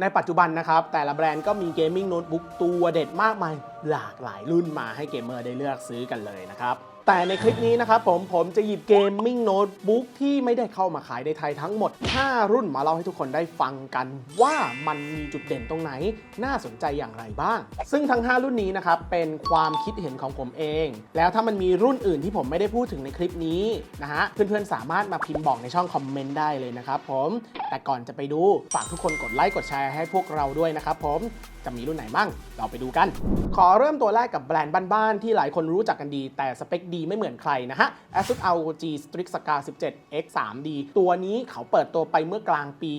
ในปัจจุบันนะครับ แต่ละแบรนด์ก็มีเกมมิ่งโน้ตบุ๊กตัวเด็ดมากมายหลากหลายรุ่นมาให้เกมเมอร์ได้เลือกซื้อกันเลยนะครับ แต่ในคลิปนี้นะครับผมผมจะหยิบเกมมิ่งโน้ตบุ๊กที่ไม่ได้เข้ามาขายในไทยทั้งหมด 5 รุ่นมาเล่าให้ทุกคนได้ฟังกัน ว่ามันมีจุดเด่นตรงไหน น่าสนใจอย่างไรบ้าง ซึ่งทั้ง 5 รุ่นนี้นะครับเป็นความคิดเห็นของผมเอง แล้วถ้ามันมีรุ่นอื่นที่ผมไม่ได้พูดถึงในคลิปนี้นะฮะเพื่อนๆสามารถมาพิมพ์บอกในช่องคอมเมนต์ได้เลยนะครับผมแต่ก่อนจะไปดูฝากทุกคนกดไลค์กดแชร์ให้พวกเราด้วยนะครับผม จะมีรุ่นไหนบ้าง เราไปดูกัน ขอเริ่มตัวแรกกับแบรนด์บ้านๆที่หลายคนรู้จักกันดี แต่สเปคดีไม่เหมือนใครนะฮะ ASUS ROG Strix Scar 17 X 3D ตัวนี้เขาเปิดตัวไปเมื่อกลางปี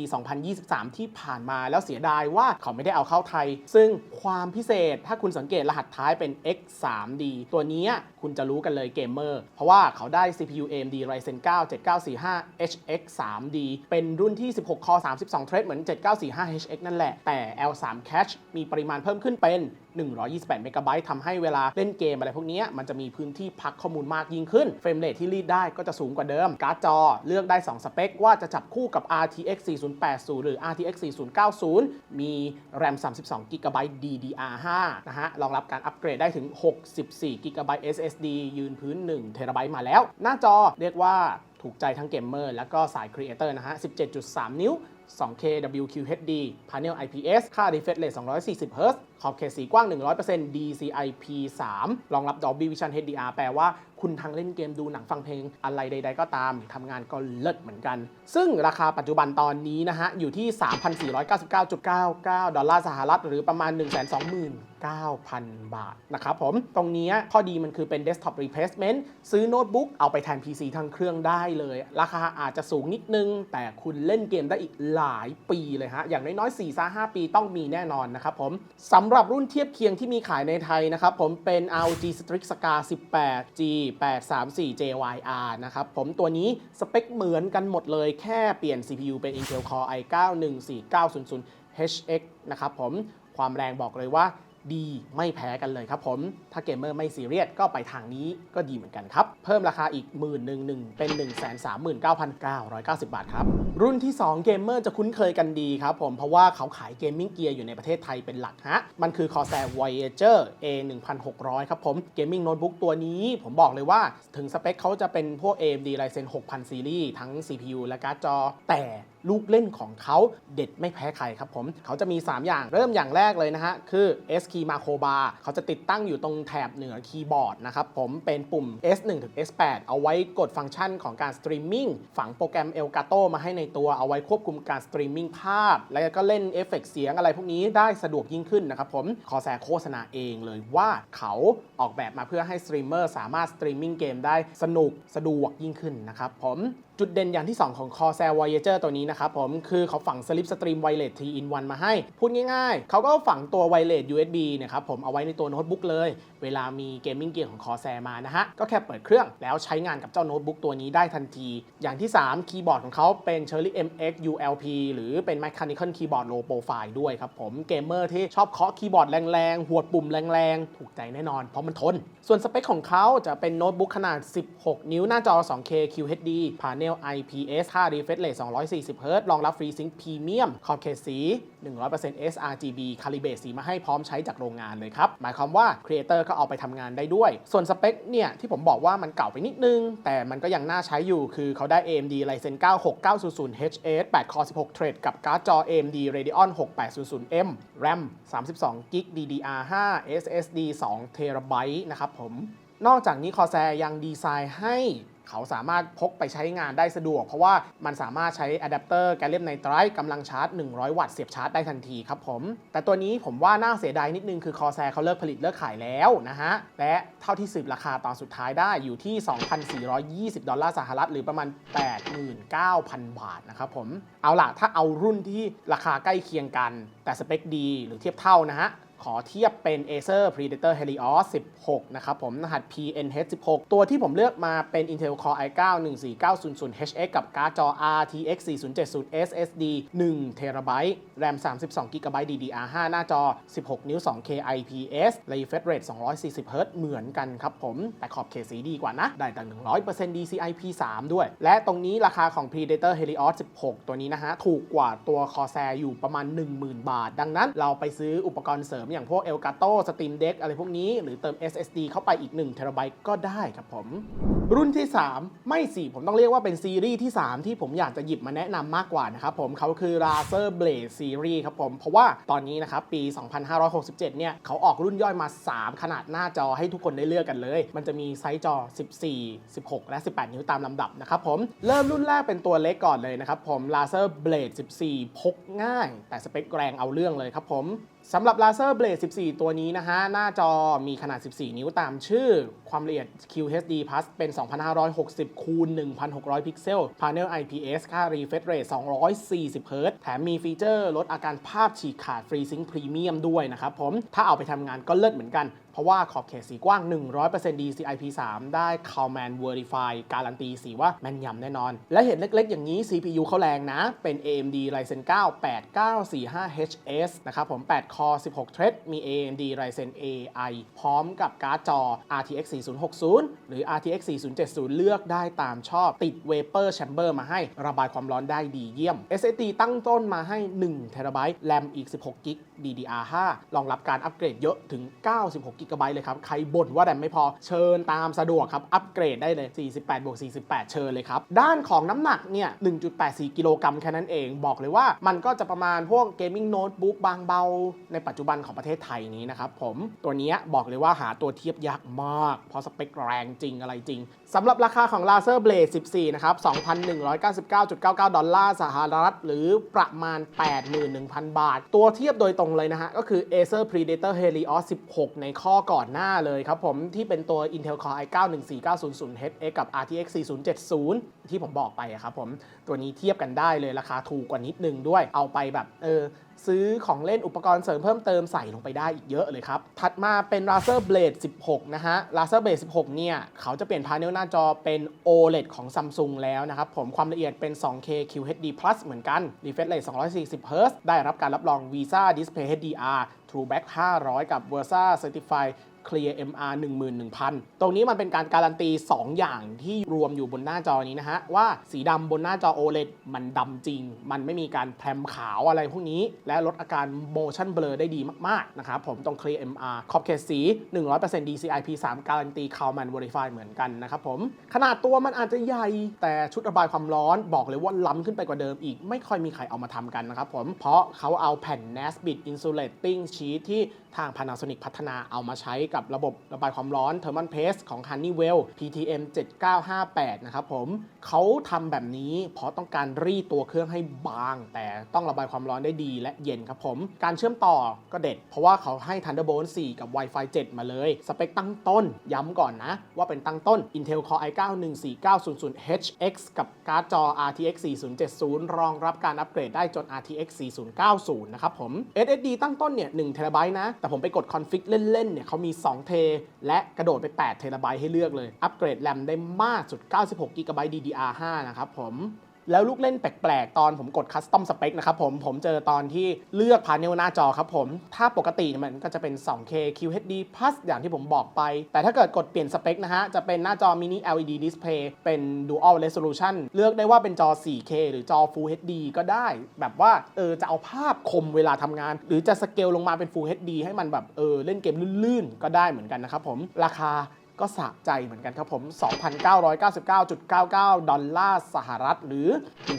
2023 ที่ผ่านมาแล้วเสียดายว่าเขาไม่ได้เอาเข้าไทย ซึ่งความพิเศษถ้าคุณสังเกตรหัสท้ายเป็น X 3D ตัวนี้คุณจะรู้กันเลยเกมเมอร์เพราะว่าเขาได้ CPU AMD Ryzen 9 7945 HX 3D เป็นรุ่นที่ 16 คอ 32 เทรดเหมือน 7945 HX นั่นแหละแต่ L3 Cache มีปริมาณเพิ่มขึ้นเป็น 128 เมกะไบต์ทำให้เวลาเล่นเกมอะไรพวกนี้มันจะมีพื้นที่พักข้อมูลมากยิ่งขึ้น เฟรมเรทที่รีดได้ก็จะสูงกว่าเดิม การ์ดจอเลือกได้ 2 สเปค ว่าจะจับคู่กับ RTX 4080 หรือ RTX 4090 มี RAM 32 g b DDR5 นะฮะ รองรับการอัปเกรดได้ถึง 64 g b SSD ยืนพื้น 1 t b มาแล้ว หน้าจอเรียกว่าถูกใจทั้งเกมเมอร์และก็สายครีเอเตอร์นะฮะ 17.3 นิ้ว 2K WQHD Panel IPS ค่า refresh rate 240 Hz ขอบเขตสีกว้าง 100% DCI-P 3 รองรับ Dolby Vision HDR แปลว่า คุณทั้งเล่นเกมดูหนังฟังเพลงอะไรใด ๆ ก็ตามทำงานก็เลิศเหมือนกัน ซึ่งราคาปัจจุบันตอนนี้นะฮะ อยู่ที่ 3,499.99 ดอลลาร์สหรัฐ หรือประมาณ 129,000 บาทนะครับผม ตรงนี้ข้อดีมันคือเป็น desktop replacement ซื้อโน้ตบุ๊กเอาไปแทน PC ทั้งเครื่องได้เลย ราคาอาจจะสูงนิดนึง แต่คุณเล่นเกมได้อีกหลายปีเลยฮะ อย่างน้อยๆ4 5 ปีต้องมีแน่นอนนะครับผมสำหรับรุ่นเทียบเคียงที่มีขายในไทยนะครับผมเป็น ROG Strix Scar 18G 834 JYR นะครับผมตัวนี้สเปคเหมือนกันหมดเลยแค่เปลี่ยน CPU เป็น Intel Core i9 14900 HX นะครับผมความแรงบอกเลยว่า ดีไม่แพ้กันเลยครับผม ถ้าเกมเมอร์ไม่ซีเรียสก็ไปทางนี้ก็ดีเหมือนกันครับ เพิ่มราคาอีก 1 1 0 0 0เป็น 139,990 บาทครับ รุ่นที่ 2 เกมเมอร์จะคุ้นเคยกันดีครับผมเพราะว่าเขาขายเกมมิ่งเกียร์อยู่ในประเทศไทยเป็นหลักฮะ มันคือ Corsair Voyager A 1600ครับผมเกมมิ่งโน้ตบุ๊กตัวนี้ผมบอกเลยว่าถึงสเปคเขาจะเป็นพวก AMD Ryzen 6000ซีรีส์ทั้ง CPU และการ์ดจอแต่ ลูกเล่นของเขาเด็ดไม่แพ้ใครครับผมเขาจะมี 3 อย่างเริ่มอย่างแรกเลยนะฮะ คือ S Key Macro Bar เขาจะติดตั้งอยู่ตรงแถบเหนือคีย์บอร์ดนะครับผมเป็นปุ่ม S1 ถึง S8 เอาไว้กดฟังก์ชันของการสตรีมมิ่งฝังโปรแกรม Elgato มาให้ในตัวเอาไว้ควบคุมการสตรีมมิ่งภาพ แล้วก็เล่นเอฟเฟกต์เสียงอะไรพวกนี้ได้สะดวกยิ่งขึ้นนะครับผมขอแซโฆษณาเองเลยว่าเขาออกแบบมาเพื่อให้สตรีมเมอร์สามารถสตรีมมิ่งเกมได้สนุกสะดวกยิ่งขึ้นนะครับผม จุดเด่นอย่างที่ 2 ของ Corsair Voyager ตัวนี้นะครับผมคือเขาฝัง Slip Stream Wireless 3 in 1มาให้ พูดง่ายๆ เขาก็ฝังตัว Wireless USB นี่ยครับผมเอาไว้ในตัวโน้ตบุ๊กเลย เวลามีเกมมิ่งเกียร์ของ Corsair มานะฮะ ก็แค่เปิดเครื่องแล้วใช้งานกับเจ้าโน้ตบุ๊กตัวนี้ได้ทันที อย่างที่ 3 คีย์บอร์ดของเขาเป็น Cherry MX ULP หรือเป็น Mechanical Keyboard Low Profile ด้วยครับผมเกมเมอร์ที่ชอบเคาะคีย์บอร์ดแรงๆหวดปุ่มแรงๆถูกใจแน่นอน เพราะมันทน ส่วนสเปคของเขาจะเป็นโน้ตบุ๊กขนาด 16 นิ้วหน้าจอ 2K QHD Panel IPS ค่า refresh rate 240 Hz รองรับ FreeSync Premium ขอบเขตสี 100% sRGB คาลิเบตสีมาให้พร้อมใช้จากโรงงานเลยครับ หมายความว่า Creator ก็เอาไปทำงานได้ด้วย ส่วนสเปคเนี่ย ที่ผมบอกว่ามันเก่าไปนิดนึง แต่มันก็ยังน่าใช้อยู่คือเขาได้ AMD Ryzen 9 6900 HS 8 Core 16 Thread กับการ์ดจอ AMD Radeon 6800M RAM 32 GB DDR5 SSD 2 TB นะครับผม นอกจากนี้ Corsair ยังดีไซน์ให้ เขาสามารถพกไปใช้งานได้สะดวก เพราะว่ามันสามารถใช้อะแดปเตอร์แกลเลียมไนไตรท์กำลังชาร์จ 100 วัตต์เสียบชาร์จได้ทันทีครับผม แต่ตัวนี้ผมว่าน่าเสียดายนิดนึงคือ Corsair เขาเลิกผลิตเลิกขายแล้วนะฮะ และเท่าที่สืบราคาตอนสุดท้ายได้อยู่ที่ 2,420 ดอลลาร์สหรัฐ หรือประมาณ 89,000 บาทนะครับผม เอาล่ะถ้าเอารุ่นที่ราคาใกล้เคียงกัน แต่สเปคดีหรือเทียบเท่านะฮะ ขอเทียบเป็น Acer Predator Helios 16 นะครับผม รหัส PNH 16 ตัวที่ผมเลือกมาเป็น Intel Core i9 14900HX กับการ์ดจอ RTX 4070 SSD 1 TB RAM 32 GB DDR5 หน้าจอ 16 นิ้ว 2K IPS refresh rate 240 Hz เหมือนกันครับผม แต่ขอบเขตสีดีกว่านะ ได้ตั้ง100% DCI-P3 ด้วย และตรงนี้ราคาของ Predator Helios 16 ตัวนี้นะฮะ ถูกกว่าตัว Corsair อยู่ประมาณ 10,000 บาท ดังนั้นเราไปซื้ออุปกรณ์เสริมอย่างพวก Elgato Steam Deck อะไรพวกนี้ หรือเติม SSD เข้าไปอีก1 TB ก็ได้ครับผม รุ่นที่ 3 ไม่สิผมต้องเรียกว่าเป็นซีรีส์ที่ 3 ที่ผมอยากจะหยิบมาแนะนำมากกว่านะครับผมเขาคือ Razer Blade Series ครับผม เพราะว่าตอนนี้นะครับปี 2567 เนี่ยเขาออกรุ่นย่อยมา 3 ขนาดหน้าจอให้ทุกคนได้เลือกกันเลย มันจะมีไซส์จอ 14 16 และ 18 นิ้วตามลำดับนะครับผม เริ่มรุ่นแรกเป็นตัวเล็กก่อนเลยนะครับผม Razer Blade 14 พกง่าย แต่สเปคแรงเอาเรื่องเลยครับผม สำหรับ Razer Blade 14 ตัวนี้นะฮะ หน้าจอมีขนาด 14 นิ้วตามชื่อ ความละเอียด QHD Plus เป็น 2560คูณ1,600 พิกเซล Panel IPS ค่า refresh rate 240 Hz แถมมีฟีเจอร์ลดอาการภาพฉีกขาด FreeSync Premium ด้วยนะครับผม ถ้าเอาไปทำงานก็เลิศเหมือนกัน เพราะว่าขอบเขตสีกว้าง 100% DCI-P3 ได้ Calman Verify การันตีสีว่าแม่นยำแน่นอน และเห็นเล็กๆ อย่างนี้ CPU เขาแรงนะ เป็น AMD Ryzen 9 8945HS นะครับผม8 Core 16 Thread มี AMD Ryzen AI พร้อมกับการ์ดจอ RTX 4060 หรือ RTX 4070 เลือกได้ตามชอบ ติด Vapor Chamber มาให้ระบายความร้อนได้ดีเยี่ยม SSD ตั้งต้นมาให้1 TB RAM อีก 16 g b DDR5 รองรับการอัปเกรดเยอะถึง 96GB 96 g b เลยครับ ใครบ่นว่าแรมไม่พอเชิญตามสะดวกครับ อัปเกรดได้เลย 48บวก48 เชิญเลยครับ ด้านของน้ำหนักเนี่ย 1.84 กิโลกรัมแค่นั้นเอง บอกเลยว่ามันก็จะประมาณพวกเกมมิ่งโน้ตบุ๊กบางเบา ในปัจจุบันของประเทศไทยนี้นะครับผมตัวนี้บอกเลยว่าหาตัวเทียบยากมาก เพราะสเปคแรงจริงอะไรจริงสำหรับราคาของ Razer Blade 14 นะครับ 2,199.99 ดอลลาร์สหรัฐ หรือประมาณ 81,000 บาท ตัวเทียบโดยตรงเลยนะฮะ ก็คือ Acer Predator Helios 16 ในข้อก่อนหน้าเลยครับผมที่เป็นตัว Intel Core i9 14900HX กับ RTX 4070 ที่ผมบอกไปอะครับผมตัวนี้เทียบกันได้เลยราคาถูกกว่านิดนึงด้วยเอาไปแบบเออ ซื้อของเล่นอุปกรณ์เสริมเพิ่มเติมใส่ลงไปได้อีกเยอะเลยครับ ถัดมาเป็น Razer Blade 16 นะฮะ Razer Blade 16 เนี่ย เขาจะเปลี่ยนพาเนลหน้าจอเป็น OLED ของ Samsung แล้วนะครับ ผมความละเอียดเป็น 2K QHD Plus เหมือนกัน refresh rate 240 Hz ได้รับการรับรอง Visa Display HDR TrueBack 500 กับ Versa Certified Clear MR 11,000 ตรงนี้มันเป็นการการันตี 2 อย่างที่รวมอยู่บนหน้าจอนี้นะฮะ ว่าสีดำบนหน้าจอ OLED มันดำจริง มันไม่มีการแพรมขาวอะไรพวกนี้ และลดอาการ motion blur ได้ดีมาก ๆ นะครับผมตรง Clear MR ขอบเขตสี 100% DCI P3 การันตี Calman Verify เหมือนกันนะครับผม ขนาดตัวมันอาจจะใหญ่แต่ชุดระบายความร้อนบอกเลยว่าล้ำขึ้นไปกว่าเดิมอีกไม่ค่อยมีใครเอามาทำกันนะครับผมเพราะเขาเอาแผ่น Nasbit Insulating Sheet ที่ทาง Panasonic พัฒนาเอามาใช้กับระบบระบายความร้อน Thermal Paste ของ Honeywell PTM 7958 นะครับผมเขาทำแบบนี้เพราะต้องการรีดตัวเครื่องให้บาง แต่ต้องระบายความร้อนได้ดีและเย็นครับผม การเชื่อมต่อก็เด็ด เพราะว่าเขาให้ Thunderbolt 4 กับ Wi-Fi 7 มาเลย สเปคตั้งต้น ย้ำก่อนนะ ว่าเป็นตั้งต้น Intel Core i9 14900HX กับการ์ดจอ RTX 4070 รองรับการอัปเกรดได้จน RTX 4090 นะครับผม SSD ตั้งต้นเนี่ย1 TB นะ แต่ผมไปกดคอนฟิกเล่นๆเนี่ยเขามี2 เท และกระโดดไป8 TB ให้เลือกเลย อัปเกรดแรมได้มากสุด 96 GB DDR5 นะครับผม แล้วลูกเล่นแปลกๆ ตอนผมกดคัสตอมสเปคนะครับผม ผมเจอตอนที่เลือกพาเนลหน้าจอครับผม ถ้าปกติมันก็จะเป็น 2K QHD Plus อย่างที่ผมบอกไป แต่ถ้าเกิดกดเปลี่ยนสเปคนะฮะ จะเป็นหน้าจอ mini LED display เป็น dual resolution เลือกได้ว่าเป็นจอ 4K หรือจอ Full HD ก็ได้ แบบว่าเออจะเอาภาพคมเวลาทำงาน หรือจะสเกลลงมาเป็น Full HD ให้มันแบบเออเล่นเกมลื่นๆ ก็ได้เหมือนกันนะครับผม ราคา ก็สะใจเหมือนกันครับผม 2,999.99 ดอลลาร์สหรัฐหรือ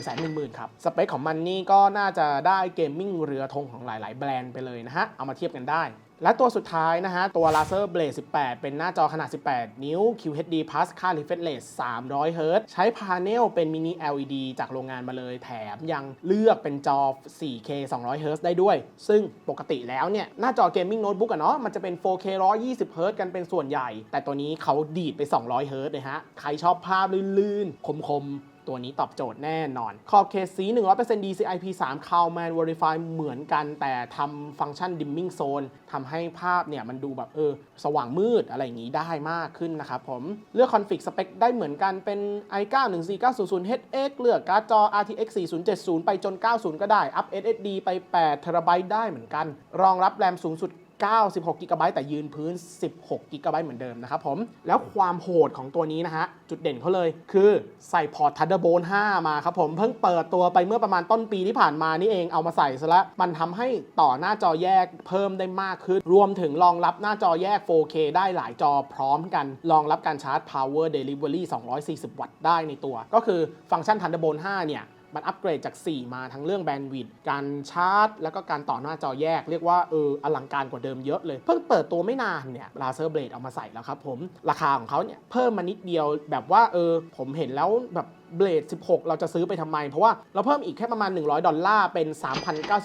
110,000 ครับ สเปคของมันนี่ก็น่าจะได้เกมมิ่งเรือธงของหลาย ๆ แบรนด์ไปเลยนะฮะ เอามาเทียบกันได้ และตัวสุดท้ายนะฮะ ตัว Razer Blade 18 เป็นหน้าจอขนาด 18 นิ้ว QHD Plus ค่า refresh rate 300 Hz ใช้พาเนลเป็น mini LED จากโรงงานมาเลย แถมยังเลือกเป็นจอ 4K 200 Hz ได้ด้วย ซึ่งปกติแล้วเนี่ย หน้าจอเกมมิ่งโน้ตบุ๊กอะเนาะมันจะเป็น 4K 120 Hz กันเป็นส่วนใหญ่ แต่ตัวนี้เขาดีดไป 200 Hz เลยฮะ ใครชอบภาพลื่นๆ คมๆ ตัวนี้ตอบโจทย์แน่นอน ขอบเขตสี 100% DCI-P3 CalMan Verify เหมือนกันแต่ทำฟังก์ชัน dimming zone ทำให้ภาพเนี่ยมันดูแบบเออสว่างมืดอะไรอย่างนี้ได้มากขึ้นนะครับผม เลือกคอนฟิกสเปคได้เหมือนกันเป็น i9 14900 HX เลือกการ์ดจอ RTX 4070 ไปจน 90 ก็ได้ อัพ SSD ไป8 t b ได้เหมือนกัน รองรับแรมสูงสุด 96 g b แต่ยืนพื้น 16 g b เหมือนเดิมนะครับผม แล้วความโหดของตัวนี้นะฮะ จุดเด่นเขาเลยคือใส่พอร์ต Thunderbolt 5 มาครับผม เพิ่งเปิดตัวไปเมื่อประมาณต้นปีที่ผ่านมานี่เองเอามาใส่ซะล้วมันทำให้ต่อหน้าจอแยกเพิ่มได้มากขึ้น รวมถึงรองรับหน้าจอแยก 4K ได้หลายจอพร้อมกัน รองรับการชาร์จ Power Delivery 240 วัตต์ได้ในตัว ก็คือฟังก์ชัน Thunderbolt 5 เนี่ย มันอัปเกรดจาก 4 มาทั้งเรื่องแบนด์วิดต์การชาร์จ แล้วก็การต่อหน้าจอแยก เรียกว่าเอออลังการกว่าเดิมเยอะเลย เพิ่งเปิดตัวไม่นานเนี่ย Razer Blade เอามาใส่แล้วครับผมราคาของเขาเนี่ยเพิ่มมานิดเดียวแบบว่าเออผมเห็นแล้วแบบเบลด16 เราจะซื้อไปทำไม เพราะว่าเราเพิ่มอีกแค่ประมาณ 100 ดอลลาร์ เป็น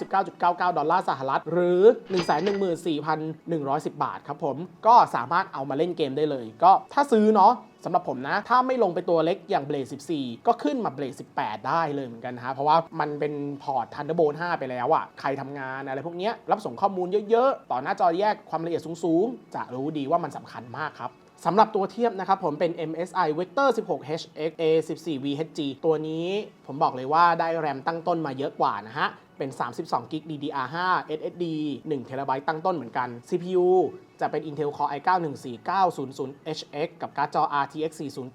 3,099.99 ดอลลาร์สหรัฐ หรือ 114,110 บาทครับผม ก็สามารถเอามาเล่นเกมได้เลย ก็ถ้าซื้อเนาะ สำหรับผมนะ ถ้าไม่ลงไปตัวเล็กอย่าง Blade 14 ก็ขึ้นมา Blade 18 ได้เลยเหมือนกันนะฮะเพราะว่ามันเป็นพอร์ต Thunderbolt 5 ไปแล้วอะใครทำงานอะไรพวกนี้รับส่งข้อมูลเยอะๆ ต่อหน้าจอแยกความละเอียดสูงๆ จะรู้ดีว่ามันสำคัญมากครับสำหรับตัวเทียบนะครับผมเป็น MSI Vector 16 HX A14 VHG ตัวนี้ผมบอกเลยว่าได้แรมตั้งต้นมาเยอะกว่านะฮะ เป็น 32กิก DDR5 SSD 1 TB ตั้งต้นเหมือนกัน CPU จะเป็น Intel Core i9 14900HX กับการ์ดจอ RTX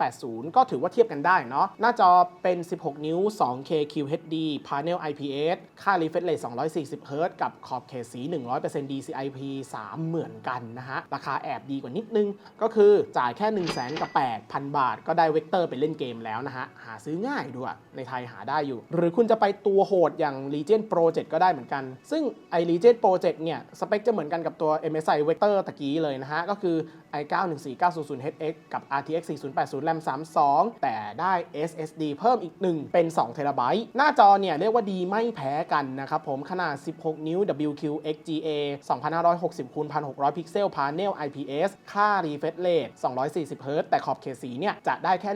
4080 ก็ถือว่าเทียบกันได้เนาะ หน้าจอเป็น 16 นิ้ว 2K QHD Panel IPS ค่า refresh rate 240 Hz กับขอบเขตสี 100% DCI-P 3 เหมือนกันนะฮะ ราคาแอบดีกว่านิดนึง ก็คือจ่ายแค่ 1 0 0 0 0กับ8,000 บาท ก็ได้เวกเตอร์ไปเล่นเกมแล้วนะฮะ หาซื้อง่ายด้วย ในไทยหาได้อยู่ หรือคุณจะไปตัวโหดอย่าง Legion Pro 7 ก็ได้เหมือนกัน ซึ่งไอ Legion Pro 7 เนี่ย สเปคจะเหมือนกันกับตัว MSI Vector ตะกี้เลยนะฮะ ก็คือ i9 14900HX กับ RTX 4080 RAM 32 แต่ได้ SSD เพิ่มอีก 1 เป็น2 t b หน้าจอเนี่ยเรียกว่าดีไม่แพ้กันนะครับผมขนาด 16 นิ้ว WQXGA 2560คูณ1600 พิกเซล Panel IPS ค่า refresh rate 240 Hz แต่ขอบเขตสีเนี่ย จะได้แค่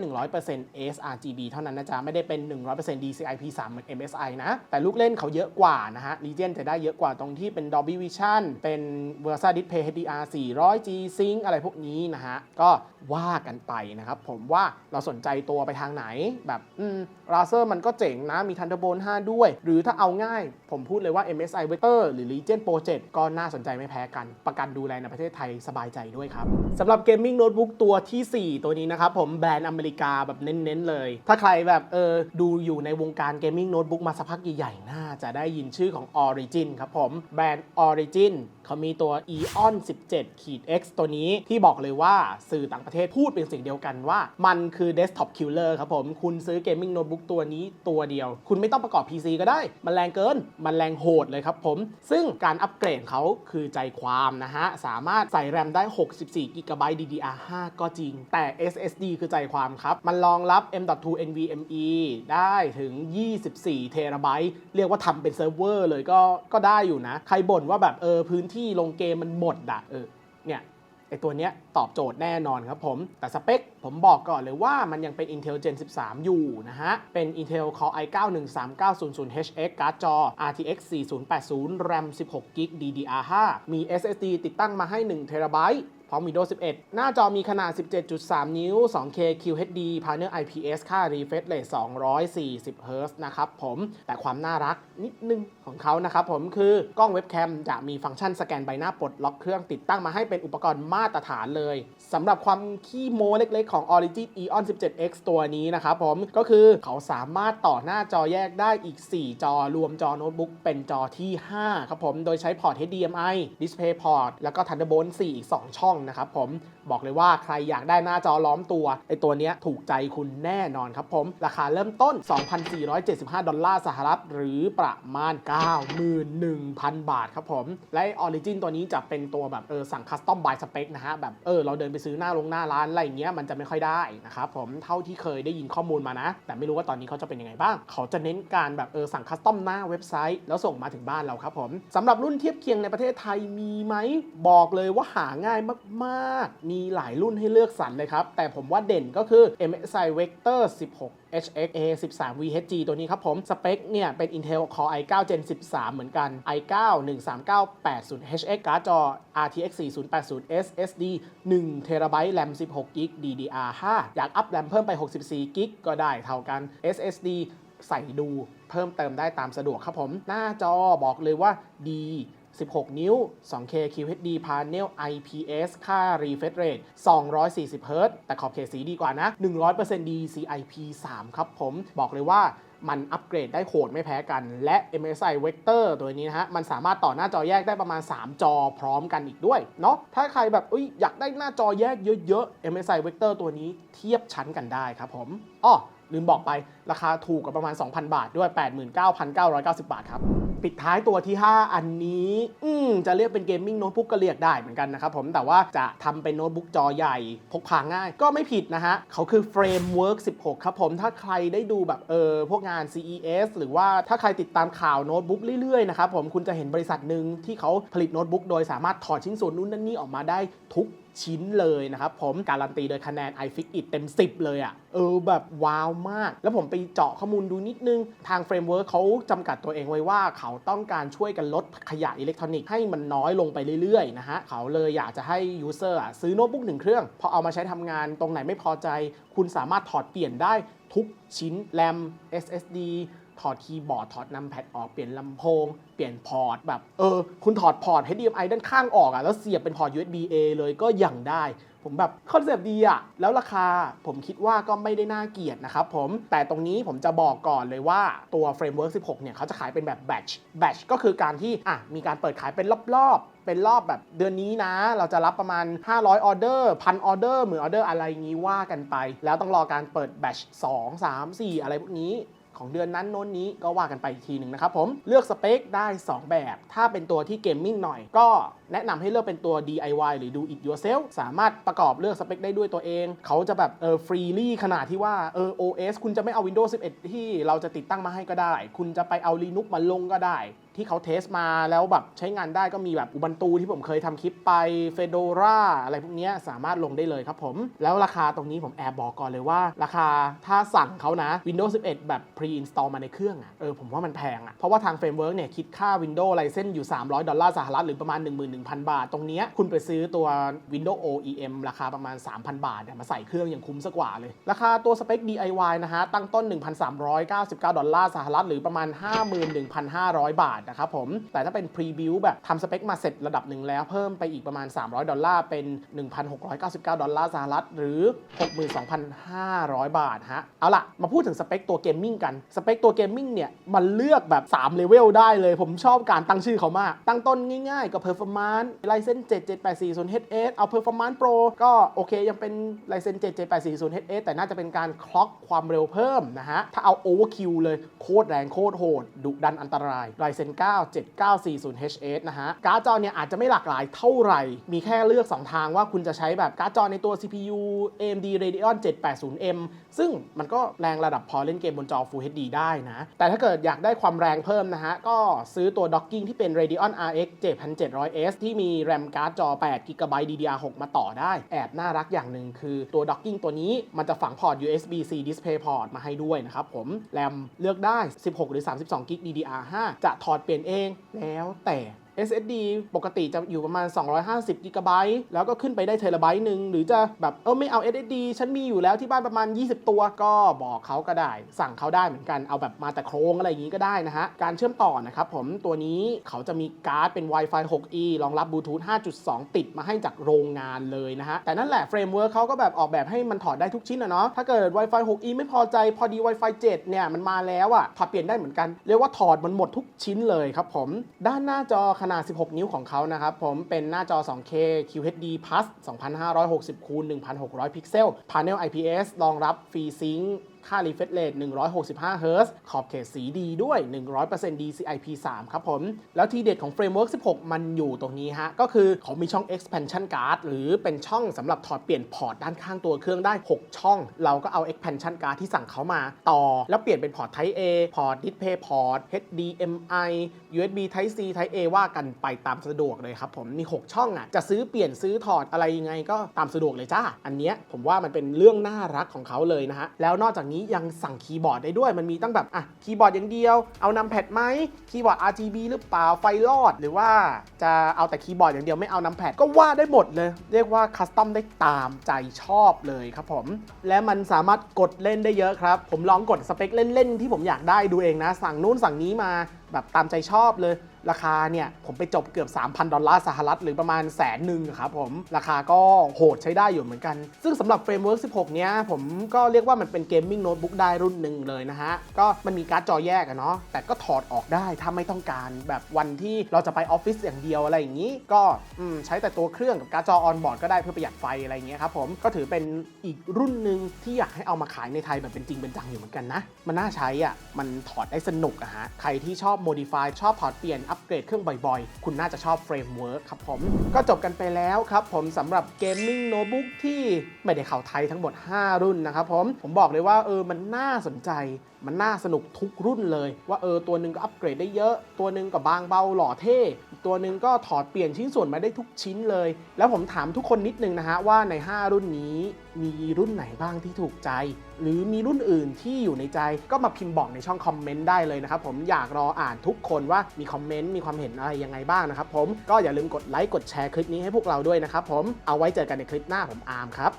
100% sRGB เท่านั้นนะจ๊ะ ไม่ได้เป็น 100% DCI-P3 เหมือน MSI นะ แต่ลูกเล่นเขาเยอะกว่านะฮะ Legion จะได้เยอะกว่าตรงที่เป็น Dolby Vision เป็น Versa Display HDR 400 G Sync อะไรพวกนี้นะฮะ ก็ว่ากันไปนะครับ ผมว่าเราสนใจตัวไปทางไหน แบบอืม Razer มันก็เจ๋งนะ มี Thunderbolt 5 ด้วย หรือถ้าเอาง่ายผมพูดเลยว่า MSI Vector หรือ Legion Pro 7 ก็น่าสนใจไม่แพ้กัน ประกันดูแลในประเทศไทยสบายใจด้วยครับสำหรับ Gaming Notebook ตัวทีสี่ 4 ตัวนี้นะครับผมแบรนด์อเมริกาแบบเน้นๆเลย ถ้าใครแบบเออดูอยู่ในวงการ Gaming Notebook มาสักพักใหญ่ๆน่าจะได้ยินชื่อของ Origin ครับผมแบรนด์ Origin เขามีตัว Eon 17 7ขีด X ตัวนี้ที่บอกเลยว่าสื่อต่างประเทศพูดเป็นเสียงเดียวกันว่า มันคือ Desktop Killer ครับผม คุณซื้อ Gaming Notebook ตัวนี้ตัวเดียว คุณไม่ต้องประกอบ PC ก็ได้ มันแรงเกิน มันแรงโหดเลยครับผม ซึ่งการอัปเกรดเขาคือใจความนะฮะ สามารถใส่แรมได้ 64 GB DDR5 ก็จริง แต่ SSD คือใจความครับ มันรองรับ M.2 NVMe ได้ถึง 24 เทราไบต์เรียกว่าทำเป็นเซิร์ฟเวอร์เลยก็ก็ได้อยู่นะ ใครบ่นว่าแบบเออพื้นที่ลงเกมมันหมดอะเออ เนี่ยไอตัวเนี้ยตอบโจทย์แน่นอนครับผม แต่สเปคผมบอกก่อนเลยว่ามันยังเป็น Intel Gen 13 อยู่นะฮะ เป็น Intel Core i9 13900HX การ์ดจอ RTX 4080 RAM 16 GB DDR5 มี SSD ติดตั้งมาให้ 1 t b พร้อม Windows 11 หน้าจอมีขนาด 17.3 นิ้ว 2K QHD Panel IPS ค่า refresh rate 240 Hz นะครับผมแต่ความน่ารักนิดนึงของเขานะครับผมคือกล้องเว็บแคมจะมีฟังก์ชันสแกนใบหน้าปลดล็อกเครื่องติดตั้งมาให้เป็นอุปกรณ์มาตรฐานเลยสำหรับความขี้โม้เล็กๆของ Origin Eon 17X ตัวนี้นะครับผมก็คือเขาสามารถต่อหน้าจอแยกได้อีก 4 จอรวมจอโน้ตบุ๊กเป็นจอที่ 5 ครับผม โดยใช้พอร์ต HDMI DisplayPort แล้วก็ Thunderbolt 4 อีก 2 ช่องนะครับผมบอกเลยว่าใครอยากได้หน้าจอล้อมตัวไอตัวเนี้ยถูกใจคุณแน่นอนครับผม ราคาเริ่มต้น 2,475 ดอลลาร์สหรัฐ หรือประมาณ 91,000 บาทครับผม และออริจินตัวนี้จะเป็นตัวแบบเออสั่งคัสตอมบายสเปคนะฮะ แบบเออเราเดินไปซื้อหน้าลงหน้าร้านอะไรอย่างเงี้ยมันจะไม่ค่อยได้นะครับผมเท่าที่เคยได้ยินข้อมูลมานะ แต่ไม่รู้ว่าตอนนี้เขาจะเป็นยังไงบ้าง เขาจะเน้นการแบบเออสั่งคัสตอมหน้าเว็บไซต์ แล้วส่งมาถึงบ้านเราครับผมสำหรับรุ่นเทียบเคียงในประเทศไทยมีไหมบอกเลยว่าหาง่ายมากมีหลายรุ่นให้เลือกสรรเลยครับ แต่ผมว่าเด่นก็คือ MSI Vector 16 HX A13 VHG ตัวนี้ครับผม สเปคเนี่ย เป็น Intel Core i9 Gen 13 เหมือนกัน i9 13980 HX การ์ดจอ RTX 4080 SSD 1 TB RAM 16 g b DDR5 อยากอัพแรมเพิ่มไป 64 g b ก็ได้เท่ากัน SSD ใส่ดูเพิ่มเติมได้ตามสะดวกครับผม หน้าจอบอกเลยว่าดี 16 นิ้ว 2K QHD Panel IPS ค่า refresh rate 240 Hz แต่ขอบเขตสีดีกว่านะ 100% DCI-P 3 ครับผม บอกเลยว่ามันอัปเกรดได้โหดไม่แพ้กัน และ MSI Vector ตัวนี้นะฮะ มันสามารถต่อหน้าจอแยกได้ประมาณ 3 จอพร้อมกันอีกด้วย เนาะถ้าใครแบบอยอยากได้หน้าจอแยกเยอะๆ MSI Vector ตัวนี้เทียบชั้นกันได้ครับผมอ้อลืมบอกไปราคาถูกกว่าประมาณ 2,000 บาทด้วย 89,990 บาทครับ ปิดท้ายตัวที่ 5 อันนี้ อืจะเรียกเป็นเกมมิ่งโน้ตบุ๊กก็เรียกได้เหมือนกันนะครับผมแต่ว่าจะทำเป็นโน้ตบุ๊กจอใหญ่ พกพาง่าย ก็ไม่ผิดนะฮะ เขาคือ Framework 16 ครับผมถ้าใครได้ดูแบบเออพวกงาน CES หรือว่าถ้าใครติดตามข่าวโน้ตบุ๊กเรื่อยๆนะครับผมคุณจะเห็นบริษัทหนึ่งที่เขาผลิตโน้ตบุ๊กโดยสามารถถอดชิ้นส่วนนู้นนั่นนี่ออกมาได้ทุก ชิ้นเลยนะครับผมการันตีโดยคะแนน iFix It เต็ม 10 เลยอะ่ะเออแบบว้าวมาก แล้วผมไปเจาะข้อมูลดูนิดนึง ทางเฟรมเวิร์กเขาจำกัดตัวเองไว้ว่าเขาต้องการช่วยกันลดขยะอิเล็กทรอนิกส์ให้มันน้อยลงไปเรื่อยๆนะฮะเขาเลยอยากจะให้ยูเซอร์ซื้อโน้ตบุ๊กหนึ่งเครื่อง พอเอามาใช้ทำงานตรงไหนไม่พอใจ คุณสามารถถอดเปลี่ยนได้ทุกชิ้นแรม SSD ถอดคีย์บอร์ด ถอดนัมแพดออก เปลี่ยนลำโพง เปลี่ยนพอร์ตแบบ เออ คุณถอดพอร์ต HDMI ด้านข้างออกอะ่ะ แล้วเสียบเป็นพอร์ต USB A เลยก็ยังได้ ผมแบบคอนเซปต์ดีอะแล้วราคาผมคิดว่าก็ไม่ได้น่าเกลียดนะครับผม แต่ตรงนี้ผมจะบอกก่อนเลยว่าตัว Framework 16 เนี่ยเขาจะขายเป็นแบบ batch batch ก็คือการที่อะมีการเปิดขายเป็นรอบๆ เป็นรอบแบบเดือนนี้นะ เราจะรับประมาณ 500ออเดอร์พันออเดอร์หมื่นออเดอร์อะไรงี้ว่ากันไป แล้วต้องรอการเปิด batch 2 3 4 อะไรพวกนี้ ของเดือนนั้นโน้นนี้ก็ว่ากันไปอีกทีหนึ่งนะครับผมเลือกสเปคได้ 2 แบบ ถ้าเป็นตัวที่เกมมิ่งหน่อย ก็แนะนำให้เลือกเป็นตัว DIY หรือ Do It Yourself สามารถประกอบเลือกสเปคได้ด้วยตัวเอง เขาจะแบบเออฟรีลี่ขนาดที่ว่าเออ OS คุณจะไม่เอา Windows 11 ที่เราจะติดตั้งมาให้ก็ได้ คุณจะไปเอา Linux มาลงก็ได้ที่เขาเทสมาแล้วแบบใช้งานได้ก็มีแบบอุบันตูที่ผมเคยทำคลิปไป Fedora อะไรพวกนี้สามารถลงได้เลยครับผม แล้วราคาตรงนี้ผมแอบบอกก่อนเลยว่า ราคาถ้าสั่งเขานะ Windows 11 แบบ pre-install มาในเครื่องอะเออผมว่ามันแพงอะเพราะว่าทางเฟรมเวิร์กเนี่ยคิดค่า Windows License อยู่ 300 ดอลลาร์สหรัฐหรือประมาณ 11,000 บาท ตรงเนี้ยคุณไปซื้อตัว Windows OEM ราคาประมาณ 3,000 บาทเนี่ยมาใส่เครื่องอยังคุ้มสักกว่าเลย ราคาตัวสเปค DIY นะฮะตั้งต้น 1,399 ดอลลาร์สหรัฐหรือประมาณ 51,500 บาทนะครับผม แต่ถ้าเป็น Preview แบบทำสเปคมาเสร็จระดับหนึ่งแล้วเพิ่มไปอีกประมาณ 300 ดอลลาร์ เป็น 1,699 ดอลลาร์สหรัฐ หรือ 62,500 บาทฮะ เอาล่ะมาพูดถึงสเปคตัวเกมมิ่งกัน สเปคตัวเกมมิ่งเนี่ย มันเลือกแบบ 3 เลเวลได้เลย ผมชอบการตั้งชื่อเขามาก ตั้งต้นง่ายๆ ก็ Performance Ryzen 7 7840 HS เอา Performance Pro ก็โอเคยังเป็น Ryzen 7 7840 HS แต่น่าจะเป็นการคล็อกความเร็วเพิ่มนะฮะ ถ้าเอา Overkill เลยโคตรแรงโคตรโหดดุดันอันตราย Ryzen 9 7940 HS นะฮะ การ์ดจอเนี่ยอาจจะไม่หลากหลายเท่าไหร่ มีแค่เลือก 2 ทางว่าคุณจะใช้แบบการ์ดจอในตัว CPU AMD Radeon 780M ซึ่งมันก็แรงระดับพอเล่นเกมบนจอ Full HD ได้นะ แต่ถ้าเกิดอยากได้ความแรงเพิ่มนะฮะ ก็ซื้อตัว Docking ที่เป็น Radeon RX 7700S ที่มี RAM การ์ดจอ 8GB DDR6 มาต่อได้ แอบน่ารักอย่างหนึ่งคือตัว Docking ตัวนี้มันจะฝังพอร์ต USB-C Display Port มาให้ด้วยนะครับผม แรมเลือกได้ 16 หรือ 32 g b DDR5 จะถอดเปลี่ยนเองแล้วแต่ SSD ปกติจะอยู่ประมาณ 250 g b แล้วก็ขึ้นไปได้เทราไบต์หนึ่งหรือจะแบบเออไม่เอา SSD ฉันมีอยู่แล้วที่บ้านประมาณ 20 ตัว ก็บอกเขาก็ได้ สั่งเขาได้เหมือนกันเอาแบบมาแต่โครงอะไรอย่างนี้ก็ได้นะฮะ การเชื่อมต่อนะครับผมตัวนี้เขาจะมีการ์ดเป็น Wi-Fi 6E รองรับบลูทูธ5.2 ติดมาให้จากโรงงานเลยนะฮะ แต่นั่นแหละเฟรมเวิร์กเขาก็แบบออกแบบให้มันถอดได้ทุกชิ้นนะเนาะถ้าเกิด Wi-Fi 6E ไม่พอใจพอดี Wi-Fi 7 เนี่ยมันมาแล้วอะถอดเปลี่ยนได้เหมือนกันเรียกว่าถอดมันหมดทุกชิ้นเลยครับผมด้านหน้าจอขนาด 16 นิ้วของเขานะครับ ผมเป็นหน้าจอ 2K QHD Plus 2,560 x 1,600 พิกเซล Panel IPS รองรับ FreeSync ค่า refresh rate 165 Hz ขอบเขตสีดีด้วย 100% DCI-P3 ครับผม แล้วทีเด็ดของ Framework 16 มันอยู่ตรงนี้ฮะ ก็คือเขามีช่อง expansion card หรือเป็นช่องสำหรับถอดเปลี่ยนพอร์ตด้านข้างตัวเครื่องได้ 6 ช่อง เราก็เอา expansion card ที่สั่งเขามาต่อ แล้วเปลี่ยนเป็นพอร์ต Type A พอร์ต Display Port HDMI USB Type C Type A ว่ากันไปตามสะดวกเลยครับผม มี 6 ช่องอะ จะซื้อเปลี่ยนซื้อถอดอะไรยังไงก็ตามสะดวกเลยจ้า อันเนี้ยผมว่ามันเป็นเรื่องน่ารักของเขาเลยนะฮะ แล้วนอกจากนี้ยังสั่งคีย์บอร์ดได้ด้วย มันมีตั้งแบบอะคีย์บอร์ดอย่างเดียว เอานำแพดไหมคีย์บอร์ด RGB หรือเปล่าไฟรอด หรือว่าจะเอาแต่คีย์บอร์ดอย่างเดียวไม่เอานำแพดก็ว่าได้หมดเลย เรียกว่าคัสตอมได้ตามใจชอบเลยครับผม และมันสามารถกดเล่นได้เยอะครับ ผมลองกดสเปคเล่นๆที่ผมอยากได้ดูเองนะ สั่งนู้นสั่งนี้มาแบบตามใจชอบเลย ราคาเนี่ยผมไปจบเกือบ 3,000 ดอลลาร์สหรัฐหรือประมาณแสนหนึ่งครับผม ราคาก็โหดใช้ได้อยู่เหมือนกัน ซึ่งสำหรับ Framework 16 เนี้ยผมก็เรียกว่ามันเป็นเกมมิ่งโน้ตบุ๊กได้รุ่นหนึ่งเลยนะฮะ ก็มันมีการ์ดจอแยกอะเนาะแต่ก็ถอดออกได้ถ้าไม่ต้องการแบบวันที่เราจะไปออฟฟิศอย่างเดียวอะไรอย่างนี้ ก็ใช้แต่ตัวเครื่องกับการ์ดจอออนบอร์ดก็ได้เพื่อประหยัดไฟอะไรอย่างเงี้ยครับผมก็ถือเป็นอีกรุ่นหนึ่งที่อยากให้เอามาขายในไทยแบบเป็นจริงเป็นจังอยู่เหมือนกันนะมันน่าใช้อะมันถอดได้สนุกอะฮะใครที่ชอบ modify ชอบถอดเปลี่ยนอัปเกรดเครื่องบ่อยๆ คุณน่าจะชอบเฟรมเวิร์กครับผม ก็จบกันไปแล้วครับผมสำหรับเกมมิ่งโน้ตบุ๊กที่ไม่ได้เข้าไทยทั้งหมด 5 รุ่นนะครับผม ผมบอกเลยว่าเออมันน่าสนใจ มันน่าสนุกทุกรุ่นเลย ว่าเออตัวหนึ่งก็อัปเกรดได้เยอะ ตัวหนึ่งก็บางเบาหล่อเท่อีกตัวหนึ่งก็ถอดเปลี่ยนชิ้นส่วนมาได้ทุกชิ้นเลย แล้วผมถามทุกคนนิดนึงนะฮะว่าใน 5 รุ่นนี้มีรุ่นไหนบ้างที่ถูกใจ หรือมีรุ่นอื่นที่อยู่ในใจ ก็มาพิมพ์บอกในช่องคอมเมนต์ได้เลยนะครับผมอยากรออ่านทุกคนว่ามีคอมเมนต์มีความเห็นอะไรยังไงบ้างนะครับผมก็อย่าลืมกดไลค์กดแชร์คลิปนี้ให้พวกเราด้วยนะครับผมเอาไว้เจอกันในคลิปหน้าผมอาร์มครับ